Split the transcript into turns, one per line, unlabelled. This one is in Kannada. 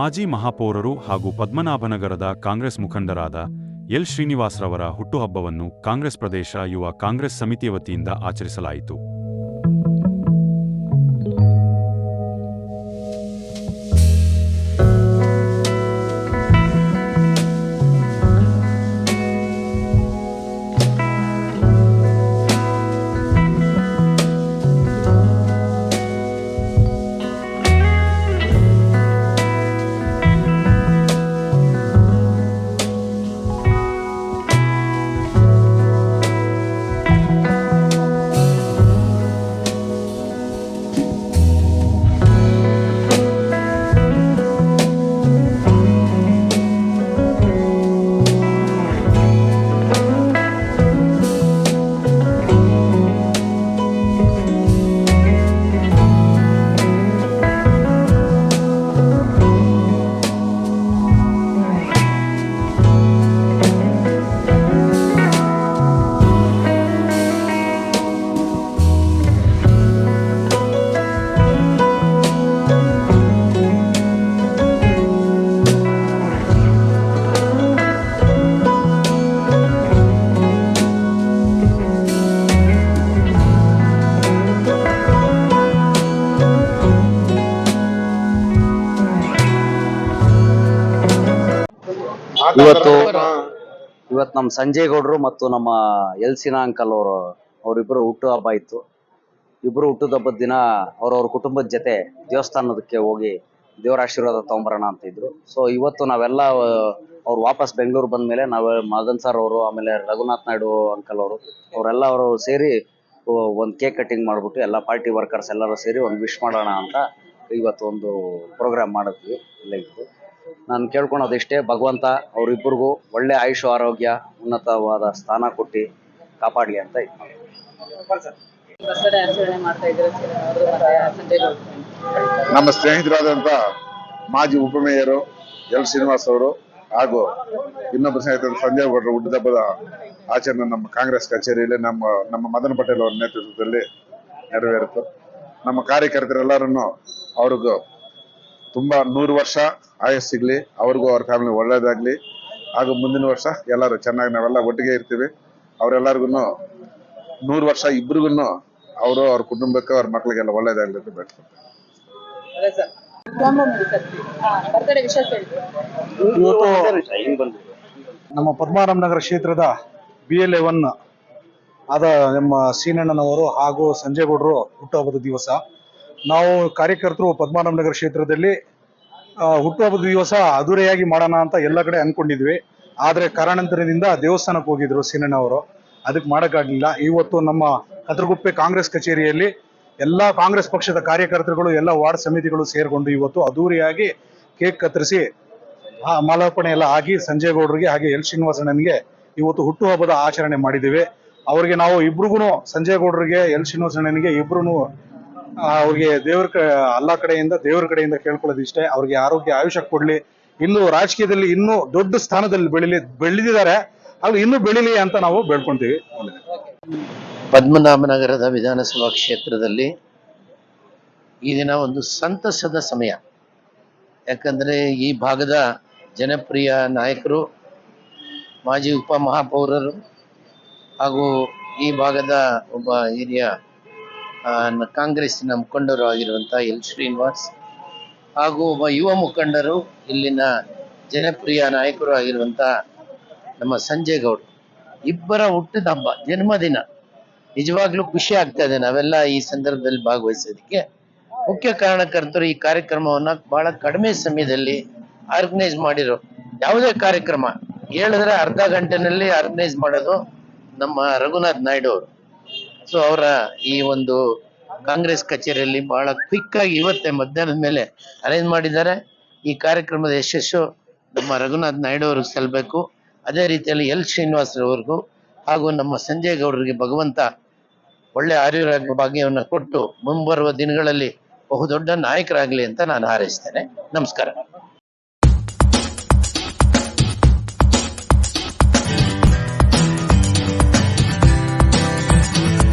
ಮಾಜಿ ಮಹಾಪೌರರು ಹಾಗೂ ಪದ್ಮನಾಭನಗರದ ಕಾಂಗ್ರೆಸ್ ಮುಖಂಡರಾದ ಎಲ್ ಶ್ರೀನಿವಾಸ್ರವರ ಹುಟ್ಟುಹಬ್ಬವನ್ನು ಕಾಂಗ್ರೆಸ್ ಪ್ರದೇಶ ಯುವ ಕಾಂಗ್ರೆಸ್ ಸಮಿತಿಯ ವತಿಯಿಂದ ಆಚರಿಸಲಾಯಿತು.
ಇವತ್ತು ಇವತ್ತು ನಮ್ಮ ಸಂಜಯ್ ಗೌಡ್ರು ಮತ್ತು ನಮ್ಮ ಎಲ್ಸಿನ ಅಂಕಲ್ ಅವರು ಅವರಿಬ್ಬರು ಹುಟ್ಟುಹಬ್ಬ ಇತ್ತು. ಇಬ್ಬರು ಹುಟ್ಟುಹಬ್ಬದ ದಿನ ಅವ್ರವ್ರ ಕುಟುಂಬದ ಜೊತೆ ದೇವಸ್ಥಾನದಕ್ಕೆ ಹೋಗಿ ದೇವರ ಆಶೀರ್ವಾದ ತಗೊಂಬರೋಣ ಅಂತ ಇದ್ರು. ಸೊ ಇವತ್ತು ನಾವೆಲ್ಲ ಅವ್ರು ವಾಪಸ್ ಬೆಂಗಳೂರು ಬಂದ ಮೇಲೆ ನಾವು ಮದನ್ ಸರ್ ಅವರು ಆಮೇಲೆ ರಘುನಾಥ್ ನಾಯ್ಡು ಅಂಕಲ್ ಅವರು ಅವರೆಲ್ಲ ಅವರು ಸೇರಿ ಒಂದು ಕೇಕ್ ಕಟ್ಟಿಂಗ್ ಮಾಡ್ಬಿಟ್ಟು ಎಲ್ಲ ಪಾರ್ಟಿ ವರ್ಕರ್ಸ್ ಎಲ್ಲರೂ ಸೇರಿ ಒಂದು ವಿಶ್ ಮಾಡೋಣ ಅಂತ ಇವತ್ತು ಒಂದು ಪ್ರೋಗ್ರಾಮ್ ಮಾಡಿದ್ವಿ. ಇಲ್ಲೇ ಇತ್ತು ನಾನು ಕೇಳ್ಕೊಳೋದಿಷ್ಟೇ ಭಗವಂತ ಅವರಿಬ್ಬರಿಗೂ ಒಳ್ಳೆ ಆಯುಷು, ಆರೋಗ್ಯ, ಉನ್ನತವಾದ ಸ್ಥಾನ ಕೊಟ್ಟು ಕಾಪಾಡಲಿ ಅಂತ.
ನಮ್ಮ ಸ್ನೇಹಿತರಾದಂಥ ಮಾಜಿ ಉಪಮೇಯರು ಎಲ್ ಶ್ರೀನಿವಾಸ್ ಅವರು ಹಾಗೂ ಇನ್ನೊಬ್ಬ ಸ್ನೇಹಿತರು ಸಂಜಯ್ ಗೌಡರು ಹುಟ್ಟಿದಬ್ಬದ ಆಚರಣೆ ನಮ್ಮ ಕಾಂಗ್ರೆಸ್ ಕಚೇರಿಯಲ್ಲಿ ನಮ್ಮ ನಮ್ಮ ಮದನ್ ಪಟೇಲ್ ಅವರ ನೇತೃತ್ವದಲ್ಲಿ ನೆರವೇರಿತು ನಮ್ಮ ಕಾರ್ಯಕರ್ತರೆಲ್ಲರನ್ನು ಅವ್ರಿಗೂ ತುಂಬಾ ನೂರು ವರ್ಷ ಆಯಸ್ ಸಿಗ್ಲಿ, ಅವ್ರಿಗೂ ಅವ್ರ ಫ್ಯಾಮಿಲಿ ಒಳ್ಳೇದಾಗ್ಲಿ. ಹಾಗೂ ಮುಂದಿನ ವರ್ಷ ಎಲ್ಲರೂ ಚೆನ್ನಾಗಿ ನಾವೆಲ್ಲ ಒಟ್ಟಿಗೆ ಇರ್ತೀವಿ. ಅವರೆಲ್ಲರಿಗೂ ನೂರು ವರ್ಷ ಇಬ್ರಿಗೂ ಅವರು ಅವ್ರ ಕುಟುಂಬಕ್ಕೆ, ಅವ್ರ ಮಕ್ಳಿಗೆಲ್ಲ ಒಳ್ಳೇದಾಗ್ಲಿ ಅಂತ ಬೇಡ್ತಾರೆ
ನಮ್ಮ ಪದ್ಮಾರಾಮನಗರ ಕ್ಷೇತ್ರದ ಬಿ ಎಲ್ ಎವನ್ ಆದ ನಮ್ಮ ಸೀನಣ್ಣನವರು ಹಾಗೂ ಸಂಜಯ್ ಗೌಡರು ಹುಟ್ಟುಹಬ್ಬದ ದಿವಸ ನಾವು ಕಾರ್ಯಕರ್ತರು ಪದ್ಮನಾಭನಗರ ಕ್ಷೇತ್ರದಲ್ಲಿ ಹುಟ್ಟುಹಬ್ಬದ ದಿವಸ ಅದೂರೆಯಾಗಿ ಮಾಡೋಣ ಅಂತ ಎಲ್ಲ ಕಡೆ ಅನ್ಕೊಂಡಿದ್ವಿ. ಆದರೆ ಕಾರಣಾಂತರದಿಂದ ದೇವಸ್ಥಾನಕ್ಕೆ ಹೋಗಿದ್ರು ಸಿನಣ್ಣ ಅವರು. ಅದಕ್ಕೆ ಮಾಡೋಕ್ಕಾಗಲಿಲ್ಲ. ಇವತ್ತು ನಮ್ಮ ಕದ್ರಗುಪ್ಪೆ ಕಾಂಗ್ರೆಸ್ ಕಚೇರಿಯಲ್ಲಿ ಎಲ್ಲ ಕಾಂಗ್ರೆಸ್ ಪಕ್ಷದ ಕಾರ್ಯಕರ್ತರುಗಳು, ಎಲ್ಲ ವಾರ್ಡ್ ಸಮಿತಿಗಳು ಸೇರಿಕೊಂಡು ಇವತ್ತು ಅದ್ದೂರಿಯಾಗಿ ಕೇಕ್ ಕತ್ತರಿಸಿ, ಆ, ಮಾಲಾರ್ಪಣೆ ಎಲ್ಲ ಆಗಿ ಸಂಜಯ್ ಗೌಡ್ರಿಗೆ ಹಾಗೆ ಎಲ್ ಶ್ರೀನಿವಾಸಣ್ಣನಿಗೆ ಇವತ್ತು ಹುಟ್ಟುಹಬ್ಬದ ಆಚರಣೆ ಮಾಡಿದ್ದೀವಿ. ಅವರಿಗೆ ನಾವು ಇಬ್ರಿಗೂ ಸಂಜಯ್ ಗೌಡ್ರಿಗೆ ಎಲ್ ಶ್ರೀನಿವಾಸಣ್ಣನಿಗೆ ಇಬ್ರು ಅವ್ರಿಗೆ ದೇವ್ರ ಅಲ್ಲ ಕಡೆಯಿಂದ, ದೇವ್ರ ಕಡೆಯಿಂದ ಕೇಳ್ಕೊಳ್ಳೋದು ಇಷ್ಟೇ. ಅವ್ರಿಗೆ ಆರೋಗ್ಯ ಆಯುಷ್ಯ ಕೊಡ್ಲಿ. ಇನ್ನು ರಾಜಕೀಯದಲ್ಲಿ ಇನ್ನೂ ದೊಡ್ಡ ಸ್ಥಾನದಲ್ಲಿ ಬೆಳಿಲಿ, ಬೆಳೆದಿದ್ದಾರೆ. ಅದು ಇನ್ನೂ ಬೆಳಿಲಿ ಅಂತ ನಾವು ಬೇಡ್ಕೊಂತೀವಿ.
ಪದ್ಮನಾಭನಗರದ ವಿಧಾನಸಭಾ ಕ್ಷೇತ್ರದಲ್ಲಿ ಈ ದಿನ ಒಂದು ಸಂತಸದ ಸಮಯ. ಯಾಕಂದರೆ ಈ ಭಾಗದ ಜನಪ್ರಿಯ ನಾಯಕರು, ಮಾಜಿ ಉಪ ಮಹಾಪೌರರು ಹಾಗೂ ಈ ಭಾಗದ ಒಬ್ಬ ಹಿರಿಯ ಕಾಂಗ್ರೆಸ್ಸಿನ ಮುಖಂಡರು ಆಗಿರುವಂಥ ಎಲ್. ಶ್ರೀನಿವಾಸ್ ಹಾಗೂ ಒಬ್ಬ ಯುವ ಮುಖಂಡರು, ಇಲ್ಲಿನ ಜನಪ್ರಿಯ ನಾಯಕರು ಆಗಿರುವಂತಹ ನಮ್ಮ ಸಂಜಯ್ ಗೌಡ್. ಇಬ್ಬರ ಹುಟ್ಟಿದ ಹಬ್ಬ, ಜನ್ಮದಿನ. ನಿಜವಾಗ್ಲೂ ಖುಷಿ ಆಗ್ತಾ ಇದೆ ನಾವೆಲ್ಲ ಈ ಸಂದರ್ಭದಲ್ಲಿ ಭಾಗವಹಿಸೋದಕ್ಕೆ. ಮುಖ್ಯ ಕಾರಣಕರ್ತರು ಈ ಕಾರ್ಯಕ್ರಮವನ್ನ ಬಹಳ ಕಡಿಮೆ ಸಮಯದಲ್ಲಿ ಆರ್ಗನೈಸ್ ಮಾಡಿರೋ ಯಾವುದೇ ಕಾರ್ಯಕ್ರಮ. ಹೇಳಿದ್ರೆ ಅರ್ಧ ಗಂಟೆನಲ್ಲಿ ಆರ್ಗನೈಸ್ ಮಾಡೋದು ನಮ್ಮ ರಘುನಾಥ್ ನಾಯ್ಡು ಅವರು. ಸೊ ಅವರ ಈ ಒಂದು ಕಾಂಗ್ರೆಸ್ ಕಚೇರಿಯಲ್ಲಿ ಬಹಳ ಕ್ವಿಕ್ ಆಗಿ ಇವತ್ತೇ ಮಧ್ಯಾಹ್ನದ ಮೇಲೆ ಅರೇಂಜ್ ಮಾಡಿದ್ದಾರೆ. ಈ ಕಾರ್ಯಕ್ರಮದ ಯಶಸ್ಸು ನಮ್ಮ ರಘುನಾಥ್ ನಾಯ್ಡು ಅವ್ರಿಗೆ ಸಲ್ಲಬೇಕು ಅದೇ ರೀತಿಯಲ್ಲಿ ಎಲ್ ಶ್ರೀನಿವಾಸರವ್ರಿಗೂ ಹಾಗೂ ನಮ್ಮ ಸಂಜಯ್ ಗೌಡರಿಗೆ ಭಗವಂತ ಒಳ್ಳೆ ಆರ್ಯರಾಗ ಭಾಗ್ಯವನ್ನು ಕೊಟ್ಟು ಮುಂಬರುವ ದಿನಗಳಲ್ಲಿ ಬಹುದೊಡ್ಡ ನಾಯಕರಾಗಲಿ ಅಂತ ನಾನು ಹಾರೈಸ್ತೇನೆ. ನಮಸ್ಕಾರ.